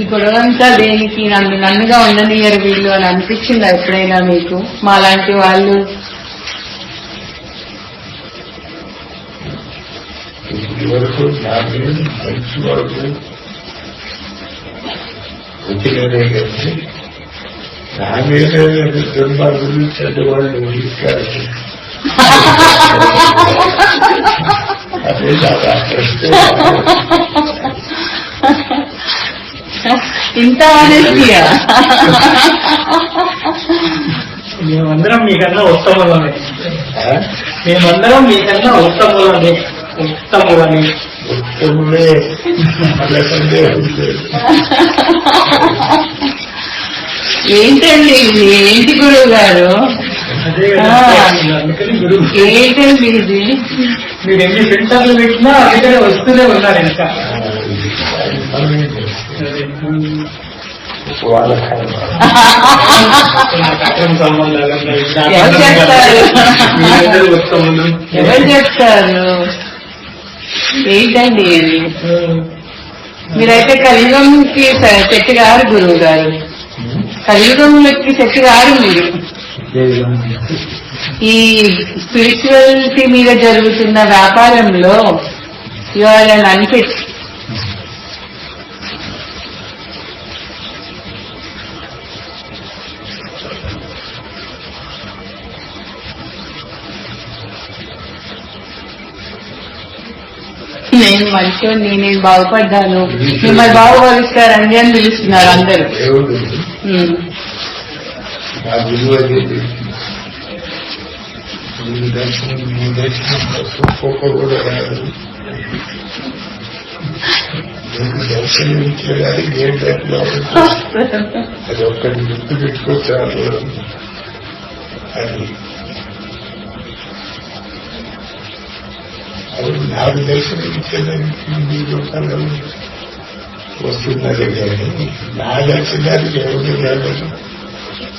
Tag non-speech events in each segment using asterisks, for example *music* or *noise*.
ఈ గొడవంతా దేనికి? నన్ను నన్నుగా ఉండనియరు వీళ్ళు అని అనిపించిందా ఎప్పుడైనా మీకు? మాలాంటి వాళ్ళు? వరకు నా మీద మంచి వరకు వచ్చినదే కానీ నా మీద దుర్మార్గులు చెడ్డవాళ్ళు ఉంటారు *laughs* అదే నాకు ఆ ప్రశ్న ఇంత ఆనెస్టీయా మేమందరం మీకన్నా ఉత్తములమే? మేమందరం మీకన్నా ఉత్తములమే. ఉత్తములని ఉత్తములే. ఏంటండి ఇది? ఏంటి గురువు. గారు ఏంటండి ఇది? మీరు ఎన్ని ఫిల్టర్లు పెట్టినా అందుకనే వస్తూనే ఉన్నారు ఇంకా. వాళ్ళ ఎవరు చేస్తారు? చెప్తారు ఏంటండి? మీరైతే కలియుగంకి చెట్టు గారు గురువు గారు కలియుగంకి చెట్టు గారు మీరు. ఈ స్పిరిచువాలిటీ మీద జరుగుతున్న వ్యాపారంలో యు ఆర్ అన్ అన్ఫిట్ మంచిగా నేను బాగుపడ్డాను మిమ్మల్ని బాగుపరుస్తారండి అని పిలుస్తున్నారు అందరూ దేవుడు ఉమ్. నా విలువ అనేది నీ దర్శనం నీ దర్శనం ఒక్కొక్క కూడా రాదు నీకు దర్శనం ఇచ్చేదానికి ఏం దర్శనం అది ఒక్కటి గుర్తు పెట్టుకోవచ్చు అది अभी नाव रिलेशन वस्तूंना वेगळ्या नाही दहा लक्ष द्या वेगळ्या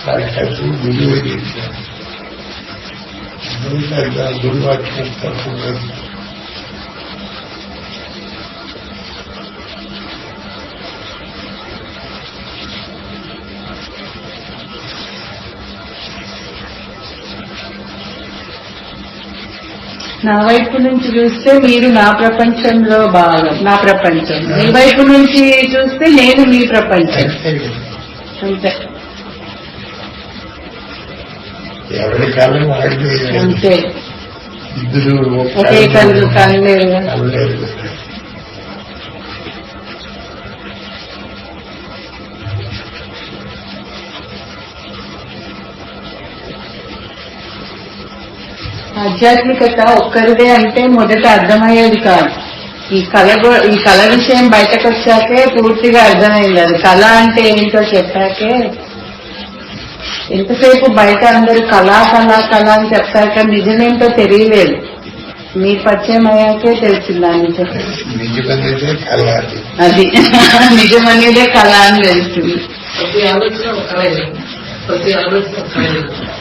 सारख्या तू गुरुवर घेतल्या गुरुवाक्य నా వైపు నుంచి చూస్తే మీరు నా ప్రపంచంలో భాగం. నా ప్రపంచం. మీ వైపు నుంచి చూస్తే నేను మీ ప్రపంచం. అంతే. ఎవరి కాలం వాడితే అంతే. ఇద్దరు ఒకే కళ్ళు కనలేరు ఆధ్యాత్మికత ఒక్కరిదే అంటే మొదట అర్థమయ్యేది కాదు. ఈ కళ గూ- ఈ కళ విషయం బయటకు వచ్చాకే పూర్తిగా అర్థమైంది. అది కళ అంటే ఏంటో చెప్పాకే ఎంతసేపు బయట అందరూ కళా కళా కళ అని చెప్తారు కానీ నిజమేంటో తెలియలేదు. మీ పరిచయం అయ్యాకే తెలిసింది నిజమనేదే అది. అది. *laughs* నిజం అనేదే కళ అని తెలుస్తుంది. ప్రతి ఆలోచన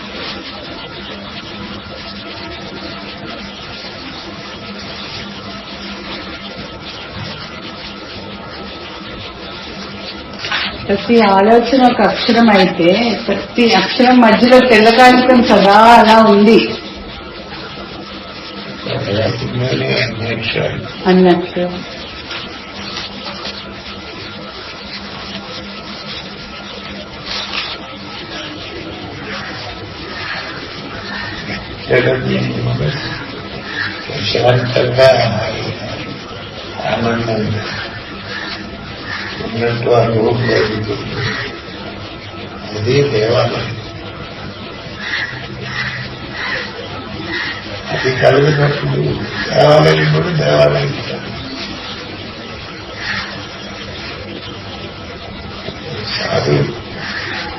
ప్రతి ఆలోచన ఒక అక్షరం అయితే ప్రతి అక్షరం మధ్యలో తెల్ల సదా అలా ఉంది. రాసిందనే అన్ని ఆనందంగా అన్నట్టు ప్రశాంతంగా ఆనందంగా ఉన్నట్టు అనుభవం కలుగుతుంది అది దేవాలయం అది కలిగినప్పుడు దేవాలయం కూడా దేవాలయం కాదు. సాధు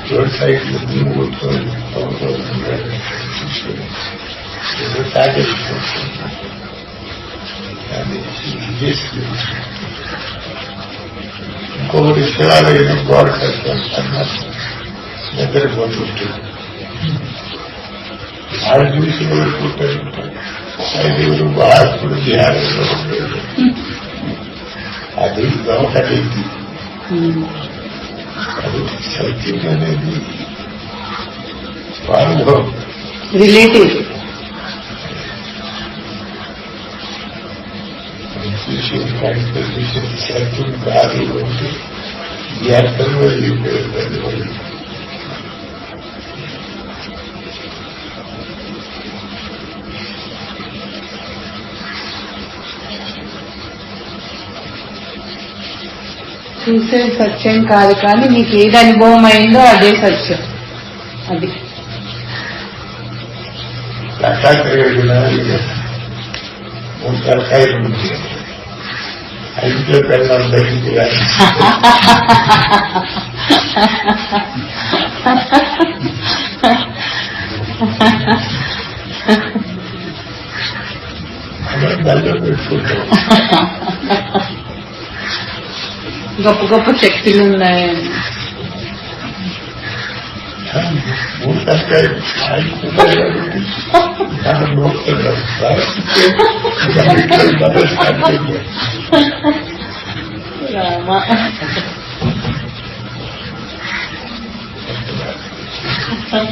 రోడ్ సైడ్ ముందు కూర్చొని పడుకోవాలి ఏదో తాగేసుకుంటుంది అది చేసి ఇంకొకటి శివాలయం గోడ కట్టాను నిద్ర పొందుతుంది వాళ్ళు చూసి వదులుకుంటారు ఐదుగురు బాధకుడు ధ్యానంలో ఉండేది అది ఒకటి ఉమ్. కాబట్టి సత్యం అనేది స్వానుభవం రిలేటివ్ విషయం కానీ విషయం సత్యం కాదు అంటే వ్యాప్తంగా వెళ్ళిపోయింది వాళ్ళు చూసే సత్యం కాదు కానీ నీకు ఏది అనుభవం అయిందో అదే సత్యం అది దత్తాత్రేయుడు Itu kalau begitu ya. Gapı-gapı çektiğinden. Burada ben aynı böyle ben దాని మోస్తున్నారు రామ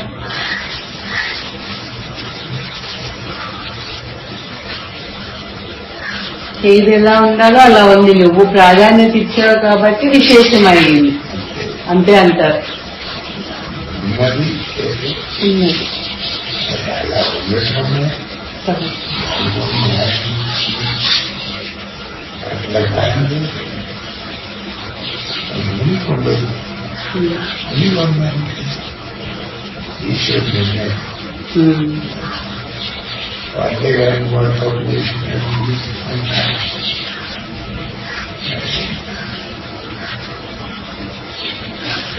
ఏది ఎలా ఉండాలో అలా ఉంది నువ్వు ప్రాధాన్యత ఇచ్చావు కాబట్టి విశేషమైంది అంతే అంటారు ఉన్నది ఉన్నది. అలా ఉండటమే అట్లా soruları iyi olmayan bir iş yapıyorlar. Hmm. Annelerin var toplu işler.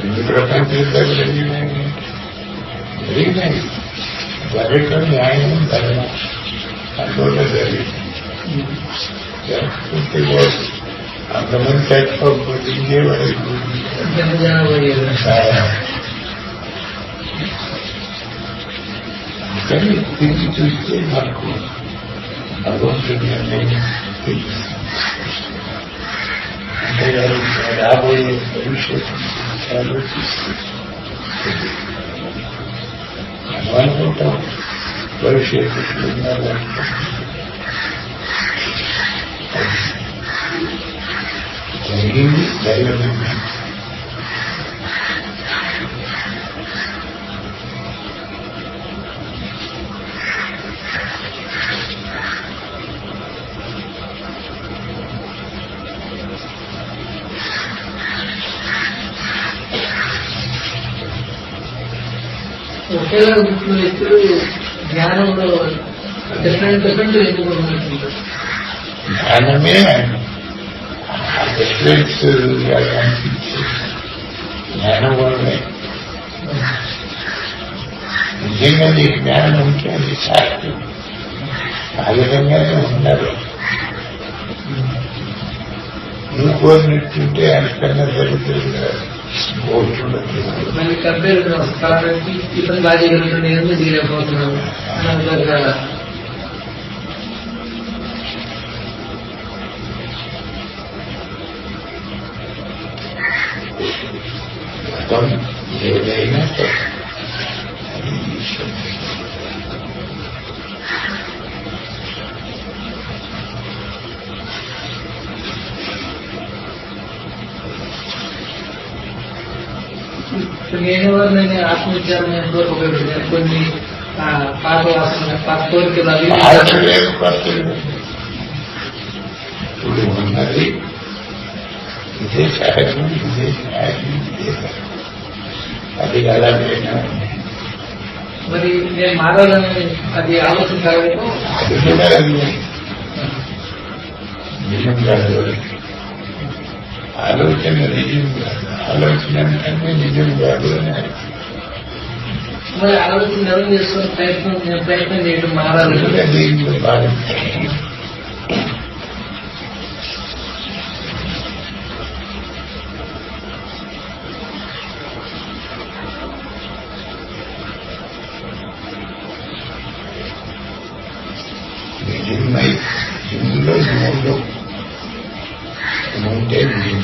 Mikrofon kırıkları yine değil mi? Zarıklar layığın zarına. Anadolu'da zarı. Ya, bu bir ಅದನ್ನು ಕೆಟ್ಟೋಗ್ಬಿಟ್ಟಿದ್ದೇ ಕೈ ತಿಂಡಿ ತಿಂಡಿ ಮಾಡ್ಕೊ ಅದೊಂದು ಯಾವ ಭವಿಷ್ಯ ಆಲೋಚಿಸಿ ಭವಿಷ್ಯ భవిష్యత్తు ఉండాలనుకుంటాం జరిగింది జరగలేదు ఒకేలా గుర్తున్న వ్యక్తులు జ్ఞానంలో డిఫరెంట్ డిఫరెంట్ ఎందుకు ఉన్నట్టుంటారు జ్ఞానమే ఆ జ్ఞానం వల్లే నిజంగా నీ జ్ఞానం ఉంటే అది శాస్త్రం ఆ విధంగానే ఉండాలి నువ్వు కోరినట్టుంటే అంతకన్నా జరుగుతుంది కోరుతున్నట్టు ఇతను బాగా ఎందుకు ఆత్మవిచారం ఎంతవరకు ఉపయోగపడతాను కొన్ని ఆ, పాత వాసన పాత కోరికలు అవి ఆడలేదు పక్కలేదు ఇప్పుడు ఉన్నది ఇదే సహజం ఇదే న్యాయం ఇదే ధర్మం. అది అలాగైనా మరి నేను మారాలని అది ఆలోచన కలగదు అది కూడా అది నిజం కాదు ఆలోచన నిజం కాదు ఆలోచన అంటే నిజం కాదు అని అర్థం. మరి ఆలోచన డెవలప్ చేసుకుని ప్రయత్నం నేను ప్రయత్నం చేయడం మారాలి you make you make more look more deadly.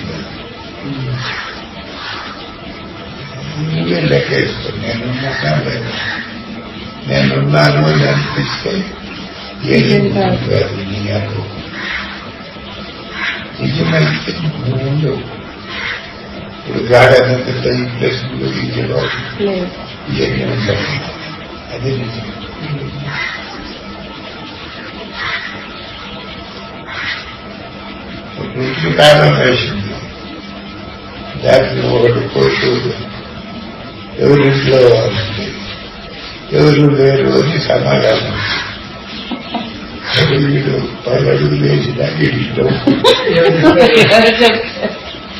मुझे लगे नैनो मसा लगा नैनो नॉर्मल पिछले ये दुनिया को इसमें मुझे उड़गाड़ा में तो कई प्लेस लोग ये नहीं लगे अधिक estudava mesmo. Dava no olho por tudo. Eu imploro. Eu juro hoje camarada. Eu juro para a universidade de Dom.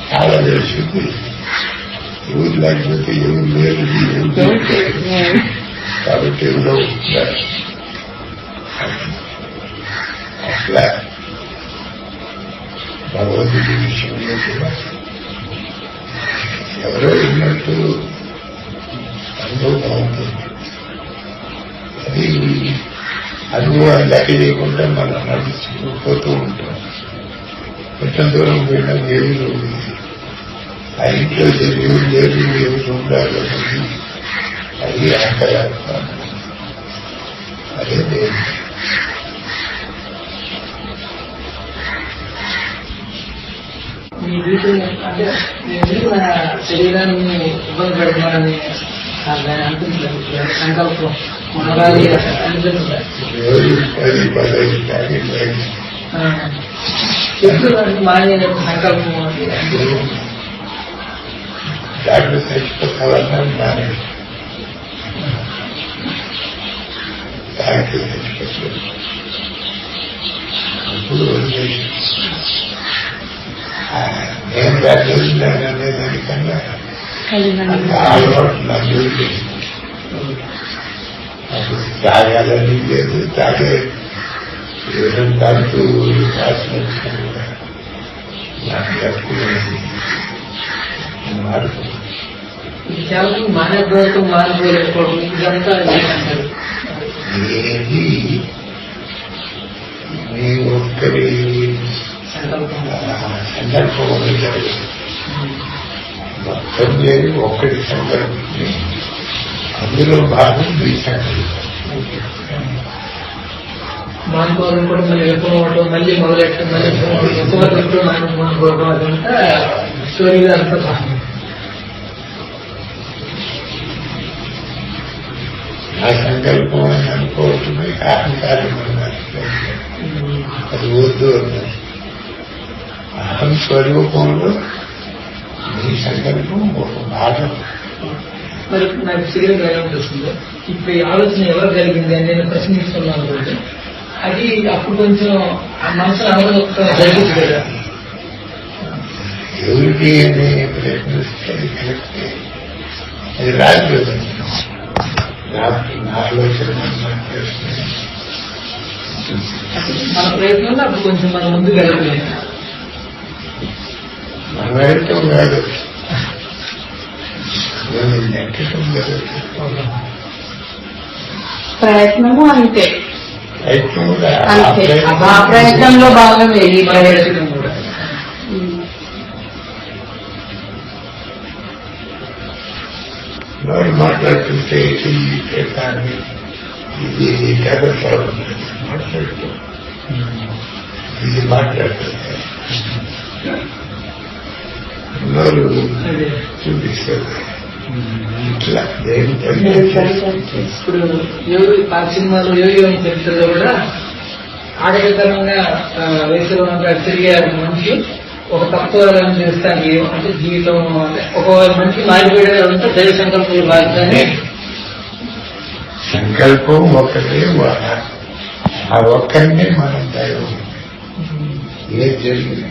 Fala meu Jesus. Eu would like to be a little bit. Para o teu nome. Bhagavad Gita విషయంలో కూడా ఎవరో ఉన్నట్టు అనుభవం బాగుంటుంది అది అనుభవం లెక్క చేయకుండా మనం నడుచుకుంటూ పోతూ ఉంటాం కొంచెం దూరం పోయినా దేవుడు ఆ ఇంట్లో దేవుడు లేదు దేవుడు ఉండాలి అది అక్కడ అదే దేవుడు శరీరాన్ని ఇబ్బంది పెడుతున్నానని దాన్ని అంటున్నారు సంకల్పం మనలాగే అనిపిస్తుంది ఎవరు పది పదహైదు తాగి చెప్తున్నాను మానే సంకల్పం అది. డాక్టర్ చచ్చిపోతావన్నాను నానే డాక్టర్ చచ్చిపోతాడు అప్పుడు వదిలేసి ఆ, నేను డాక్టర్ ఉన్నాననే దానికన్నా అంత అలవాటు నాకు లేదు. అప్పుడు తాగాలని లేదు తాగే ఎవరైనా తాగుతూ వాసన వచ్చినా కూడా నాకు తక్కువ మారుతుంది ఇది చాలా మంది మానేద్దాం మానిపోలేకపోవడం ఇదంతా ఏంటంటారు ఏది మీ ఒక్కరి సంకల్పం సందర్భం ఉండదు మొత్తం లేదు ఒక్కడి సందర్భం అందులో భాగం మీ సంకల్పం మానుకోవడం కూడా మళ్ళీ వెళ్ళిపోవడం మళ్ళీ మొదలెట్టడం మళ్ళీ ఎక్కువ తింటూ మానుకోవడం అదంతా స్టోరీగా అంతా బాగుంది. ఆ సంకల్పం అని అనుకోవటమే అహంకారం అది వద్దు అన్నది అహం స్వరూపంలో మీ సంకల్పం ఒక భాగం మరి నాకు సిగరెట్ ఏమనిపిస్తుంది ఇప్పుడు ఈ ఆలోచన ఎవరు కలిగింది అని నేను ప్రశ్నిస్తున్నాను రోజు. అది అప్పుడు కొంచెం ఆ మనసులో అవగాహన జరిగింది కదా ఎవరికి అని ప్రయత్నిస్తే అది కరెక్టే. అది రాదు నా నా ఆలోచన నా మన ప్రయత్నంలో అప్పుడు కొంచెం మన ముందు వెళ్ళలేదు మన వెళ్తాం కాదు నేను నెట్టడం కాదు ప్రయత్నము అంతే ప్రయత్నం కూడా ఆ అంతే ప్రయత్నం ఆ ప్రయత్నంలో భాగమే ఈ మన ప్రయత్నం ప్రయత్నం కూడా ఉమ్. వాడు మాట్లాడుతుంటే ఇది కానీ ఇది కథలు మాట్లాడుతూ ఇది మాట్లాడుతుంటే అదే చూపిస్తారు. ఇట్లా. ఇప్పుడు యోగి పాత సినిమాలో యోగి అని చరిత్రలో కూడా ఆటవికరంగా వయసులో తిరిగే మనిషి ఒక తత్వాలను చేస్తానికి అంటే జీవితం అంటే ఒక మనిషి మారిపోయేదంతా దైవ సంకల్పం రాజధాని సంకల్పం ఒకటే ఆ ఒక్కరినే మనం దైవం. ఏది జరిగినా